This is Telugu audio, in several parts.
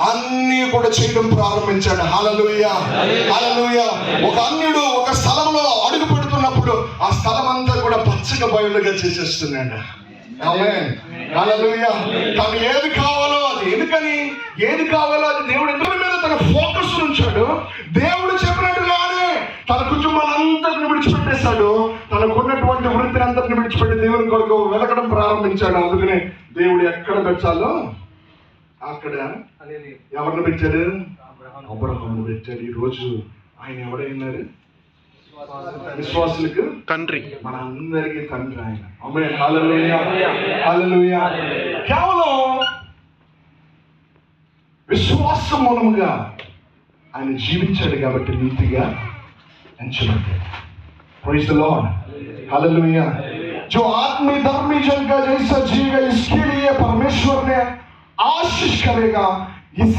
అన్ని కూడా చేయడం ప్రారంభించాడు. హలలుయ హలలుయ ఒక అన్యుడు ఒక స్థలంలో అడుగు పెడుతున్నప్పుడు ఆ స్థలం అంతా కూడా పచ్చగా బయలుగా చేసేస్తున్నాడు. తను ఏది కావాలో అది. ఎందుకని? ఏది కావాలో అది దేవుడు ఎందుకు మీద తన ఫోకస్ ఉంచాడు. దేవుడు చెప్పినట్టుగానే తన కుటుంబాన్ని అంతటిని విడిచిపెట్టేశాడు. తనకున్నటువంటి వృత్తిని అంతటిని విడిచిపెట్టి దేవుని కొరకు వెలకడం ప్రారంభించాడు. అందుకనే దేవుడు ఎక్కడ పెట్టాలో అక్కడ ఎవరిని పెట్టాడు అబ్రహామును పెట్టాడు ఈ రోజు ఆయన ఎవరైనారు విశ్వాసులకు తండ్రి మన అందరికీ తండ్రి ఆయన అమ్మే హల్లెలూయా హల్లెలూయా కేవలం విశ్వాసం మూలముగా ఆయన జీవించాడు కాబట్టి నీతిగా ఎంచబడ్డాడు ప్రైజ్ द लॉर्ड हालेलुया जो आत्मी धर्मी जन का जैसा जिएगा इसके लिए परमेश्वर ने आशीष करेगा इस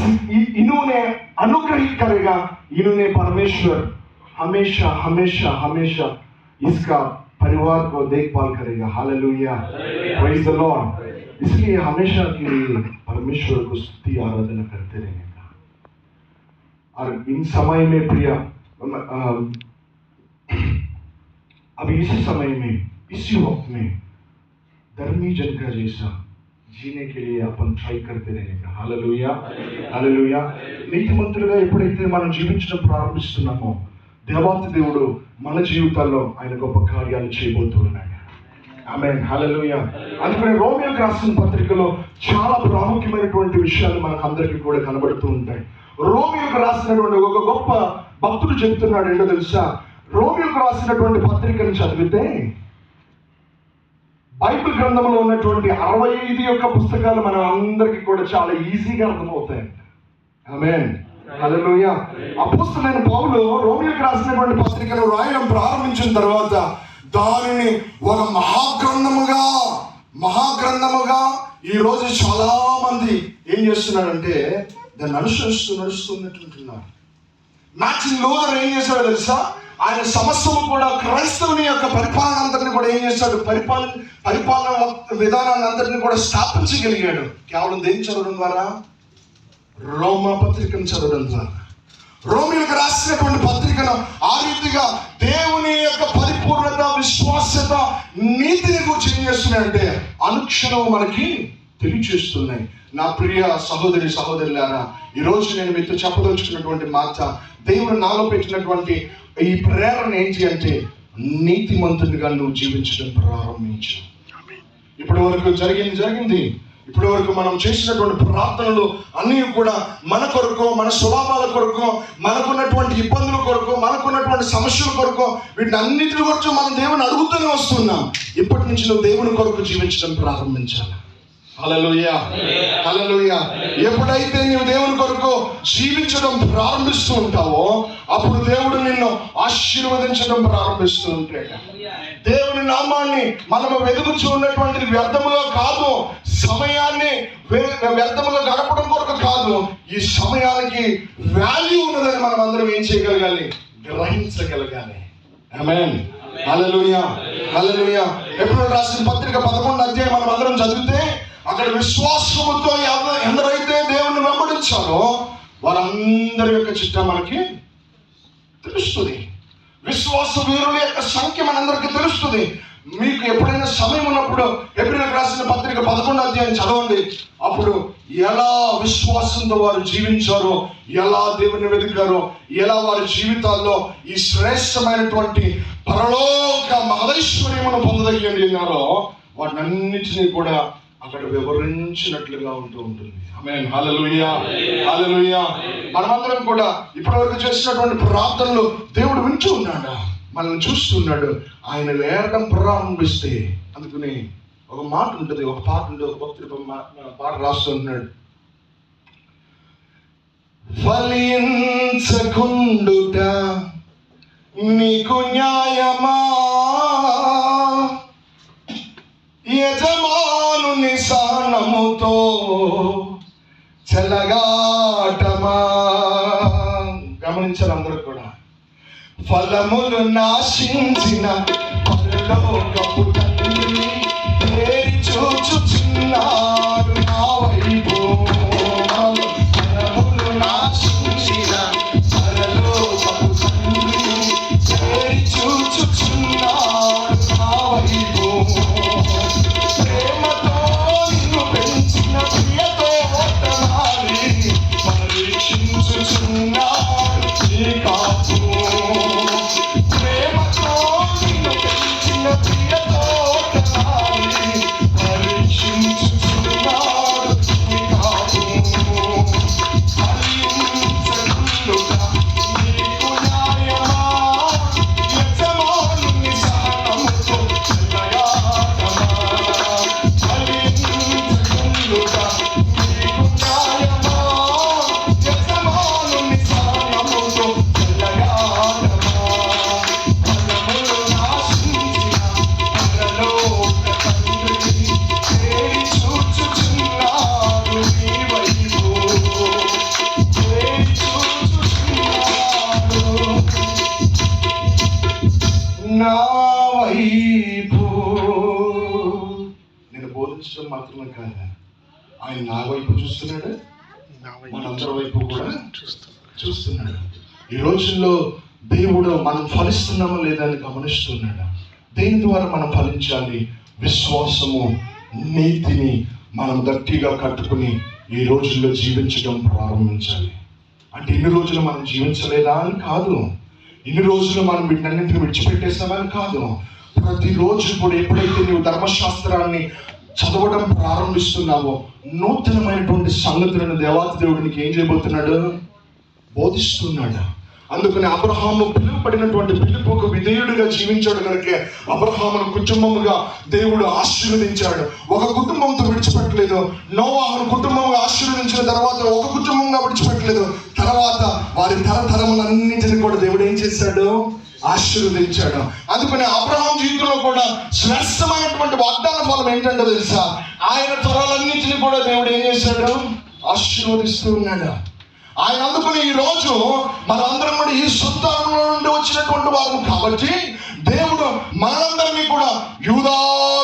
इन्होंने अनुग्रहित करेगा। इन्होंने परमेश्वर हमेशा हमेशा हमेशा इसका परिवार को देखभाल करेगा। हालेलुया। प्रेज द लॉर्ड इसलिए हमेशा के लिए परमेश्वर को स्तुति आराधना करते रहेगा और इन समय में प्रिया अभी इसी समय में इसी वक्त में धर्मी जन का जैसा जीने के लिए अपन ట్రై करते रहेगा हालेलुया हालेलुया నీతిమంతులుగా ఎప్పుడైతే మనం జీవించడం ప్రారంభిస్తున్నామో దేవాతి దేవుడు మన జీవితాల్లో ఆయన గొప్ప కార్యాలు చేయబోతూ ఉన్నాడు ఆమె హల్లెలూయా అందుకని రోమియోకి రాసిన పత్రికలో చాలా ప్రాముఖ్యమైనటువంటి విషయాలు మనకు అందరికీ కూడా కనబడుతూ ఉంటాయి రోమియోకి రాసినటువంటి ఒక గొప్ప భక్తుడు చెప్తున్నాడు ఏంటో తెలుసా రోమియోకి రాసినటువంటి పత్రికను చదివితే బైబిల్ గ్రంథంలో ఉన్నటువంటి అరవై ఐదు యొక్క పుస్తకాలు మన అందరికీ కూడా చాలా ఈజీగా అర్థమవుతాయి. ఆమేన్ హల్లెలూయా అపోస్తలైన పౌలు రోమిలకు రాసినటువంటి పత్రికను రాయడం ప్రారంభించిన తర్వాత దానిని ఒక మహాగ్రంథముగా మహాగ్రంథముగా ఈ రోజు చాలా మంది ఏం చేస్తున్నారంటే దాన్ని అనుసరిస్తూ నడుస్తున్నట్టుంటున్నారు మ్యాక్సిన్ లోదర్ ఏం చేశాడో తెలుసా? ఆయన సమస్యలు కూడా క్రైస్తవుని యొక్క పరిపాలన అంతటిని కూడా ఏం చేశాడు? పరిపాలన పరిపాలన విధానాన్ని అంతటిని కూడా స్థాపించగలిగాడు. కేవలం దేని చదవడం ద్వారా? రోమా పత్రికను చదవడం ద్వారా. రోమిలకు రాసినటువంటి పత్రికను ఆ రీతిగా దేవుని యొక్క పరిపూర్ణత విశ్వాసత నీతిని గురించి ఏం చేస్తున్నాయంటే అనుక్షణం మనకి తెలియచేస్తున్నాయి. నా ప్రియ సహోదరి సహోదరులారా ఈరోజు నేను మీతో చెప్పదలుచుకున్నటువంటి మాట దేవుడు నాలో పెట్టినటువంటి ఈ ప్రేరణ ఏంటి అంటే నీతిమంతునిగా నువ్వు జీవించడం ప్రారంభించు. ఇప్పటి వరకు జరిగింది జరిగింది. ఇప్పటి వరకు మనం చేసినటువంటి ప్రార్థనలు అన్నీ కూడా మన కొరకు మన స్వభావాల కొరకు మనకున్నటువంటి ఇబ్బందుల కొరకు మనకున్నటువంటి సమస్యల కొరకు వీటిని అన్నింటి కొరకు మనం దేవుని అడుగుతూనే వస్తున్నాం. ఇప్పటి నుంచి నువ్వు దేవుని కొరకు జీవించడం ప్రారంభించాలి. ఎప్పుడైతే నీవు దేవుని కొరకు జీవించడం ప్రారంభిస్తూ ఉంటావో అప్పుడు దేవుడు నిన్ను ఆశీర్వదించడం ప్రారంభిస్తూ ఉంటాడు. దేవుని నామాన్ని మనము వెతుకుచూ ఉన్నటువంటిది వ్యర్థముగా కాదు. సమయాన్ని వ్యర్థముగా గడపడం కొరకు కాదు. ఈ సమయానికి వాల్యూ ఉన్నదని మనం అందరం ఏం చేయగలగాలి? గ్రహించగలగాలి. ఆమేన్ హల్లెలూయా ఎప్పుడు రాసిన పత్రిక పదకొండు అధ్యాయం మనం అందరం చదివితే అక్కడ విశ్వాసముతో ఎవరు ఎందరైతే దేవుని వెంబడించారో వారందరి యొక్క చిట్ట మనకి తెలుస్తుంది. విశ్వాస వీరుల యొక్క సంఖ్య మనందరికీ తెలుస్తుంది. మీకు ఎప్పుడైనా సమయం ఉన్నప్పుడు ఎప్పుడైనా రాసిన పత్రిక పదకొండు అధ్యాయం చదవండి. అప్పుడు ఎలా విశ్వాసంతో వారు జీవించారో ఎలా దేవుని వెతికారో ఎలా వారి జీవితాల్లో ఈ శ్రేష్టమైనటువంటి పరలోక మహదైశ్వర్యమును పొందదగినారో వాటినన్నిటినీ కూడా అక్కడ వివరించినట్లుగా ఉంటూ ఉంటుంది. ఆమేన్ హల్లెలూయా హల్లెలూయా మనమందరం కూడా ఇప్పటివరకు చేసినటువంటి ప్రార్థనలు దేవుడు వింటూ ఉన్నాడు? మనల్ని చూస్తున్నాడు. ఆయన వేరడం ప్రారంభిస్తే అందుకని ఒక మాట ఉంటుంది ఒక పాట ఉంటుంది ఒక భక్తుడు పాట రాస్తున్నాడు ఫలించకుండుట నీకు న్యాయమా? సానముతో చల్లగాటమా? గమనించారు అందరూ కూడా. ఫలములు నాశించిన పరలోకపు మాత్రమే కాదు ఆయన నా వైపు చూస్తున్నాడు మనందరి వైపు కూడా చూస్తున్నాడు. ఈ రోజుల్లో దేవుడు మనం ఫలిస్తున్నామో లేదా అని గమనిస్తున్నాడు. దేని ద్వారా మనం ఫలించాలి? విశ్వాసము నీతిని మనం గట్టిగా కట్టుకుని ఈ రోజుల్లో జీవించడం ప్రారంభించాలి. అంటే ఇన్ని రోజులు మనం జీవించలేదా అని కాదు. ఇన్ని రోజులు మనం వీటినన్నింటిని విడిచిపెట్టేసామని కాదు. ప్రతిరోజు కూడా ఎప్పుడైతే నీవు ధర్మశాస్త్రాన్ని చదవడం ప్రారంభిస్తున్నావు నూతనమైనటువంటి సంగతులను దేవాతి దేవుడికి ఏం చేయబోతున్నాడు? బోధిస్తున్నాడు. అందుకని అబ్రహాము పిలువబడినటువంటి పిలుపుకు విధేయుడిగా జీవించాడు కనుక అబ్రహామును కుటుంబముగా దేవుడు ఆశీర్వదించాడు. ఒక కుటుంబంతో విడిచిపెట్టలేదు. నోవాహును కుటుంబంగా ఆశీర్వదించిన తర్వాత ఒక కుటుంబంగా విడిచిపెట్టలేదు. తర్వాత వారి తరతరములన్నింటినీ కూడా దేవుడు ఏం చేశాడు? ఆశీర్వదించాడు. అందుకని అబ్రహాం జీవితంలో కూడా శ్రేష్టమైనటువంటి వాగ్దాన ఫలం ఏంటంటే తెలుసా? ఆయన త్వరలన్నింటినీ కూడా దేవుడు ఏం చేశాడు? ఆశీర్వదిస్తూ ఉన్నాడు. ఆయన అందుకుని ఈ రోజు మనందరం కూడా ఈ సంతానంలో నుండి వచ్చినటువంటి వారు. కాబట్టి దేవుడు మనందరినీ కూడా యూదా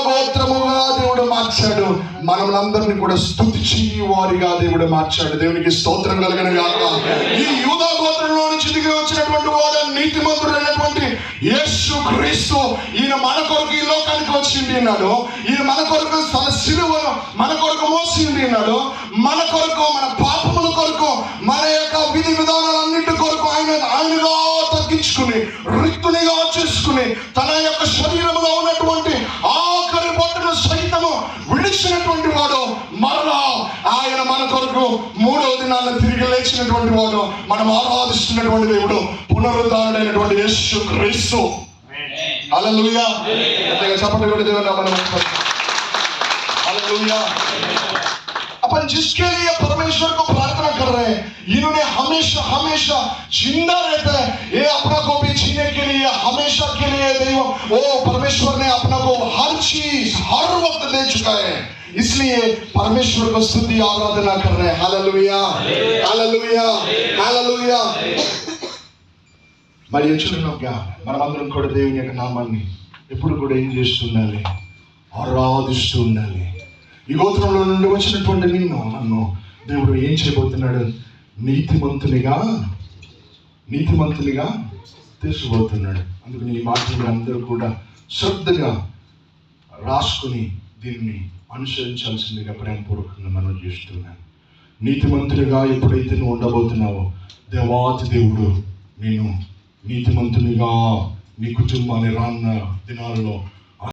గోత్రముగా దేవుడు మార్చాడు. మనలందరినీ కూడా స్థుతి వారిగా దేవుడు మార్చాడు. దేవునికి స్తోత్రం కలిగిన గాక. ఈ యూదా గోత్రంలో నుంచి దిగి వచ్చినటువంటి వాడు నీతిమంతుడైనటువంటి యేసు క్రీస్తు ఈయన మన కొరకు ఈ లోకానికి వచ్చింది అన్నాడు. ఈయన మన కొరకు తన సిలువను మన కొరకు మోసింది అన్నాడు. మన కొరకు మన పాపముల కొరకు మన యొక్క విధి విధానాలన్నింటి కొరకు ఆయన ఆయనగా తగ్గించుకుని రిక్తునిగా చేసుకుని తన యొక్క శరీరంలో ఉన్నటువంటి ఆఖరి బొట్టను సైతము విడిచినటువంటి వాడు మరలా ఆయన మన కొరకు మూడో దినాలను తిరిగి లేచినటువంటి వాడు మనం ఆరాధిస్తున్నటువంటి దేవుడు పునరుద్ధారుడైనటువంటి యేసు క్రీస్తు హల్లెలూయా అంతేగా చెప్పండి కూడా దేవుడు మనం हालेलुया अपन जिसके लिए परमेश्वर को प्रार्थना कर रहे हैं इन्होंने हमेशा हमेशा जिंदा रहता है ये अपना को भी जीने के लिए हमेशा के लिए देव वो परमेश्वर ने अपना को हर चीज हर वक्त दे चुका है इसलिए परमेश्वर को स्तुति आराधना कर रहे हैं हालेलुया हालेलुया हालेलुया మరి ఎచ్చుకున్నాగా మనమందరం కూడా దేవుని యొక్క నామాన్ని ఎప్పుడు కూడా ఏం చేస్తుండాలి ఆరాధిస్తూ ఉండాలి ఈ గోత్రంలో నుండి వచ్చినటువంటి నిన్ను నన్ను దేవుడు ఏం చేయబోతున్నాడు నీతిమంతునిగా నీతిమంతునిగా తీసుకుపోతున్నాడు అందుకని ఈ మాటలు అందరూ కూడా శ్రద్ధగా రాసుకుని దీన్ని అనుసరించాల్సిందిగా ప్రేమపూర్వకంగా మనం చేస్తున్నాను. నీతిమంతుడిగా ఎప్పుడైతే నువ్వు ఉండబోతున్నావో దేవాతి దేవుడు నేను నీతిమంతునిగా నీ కుటుంబాన్ని రాన్న దినాల్లో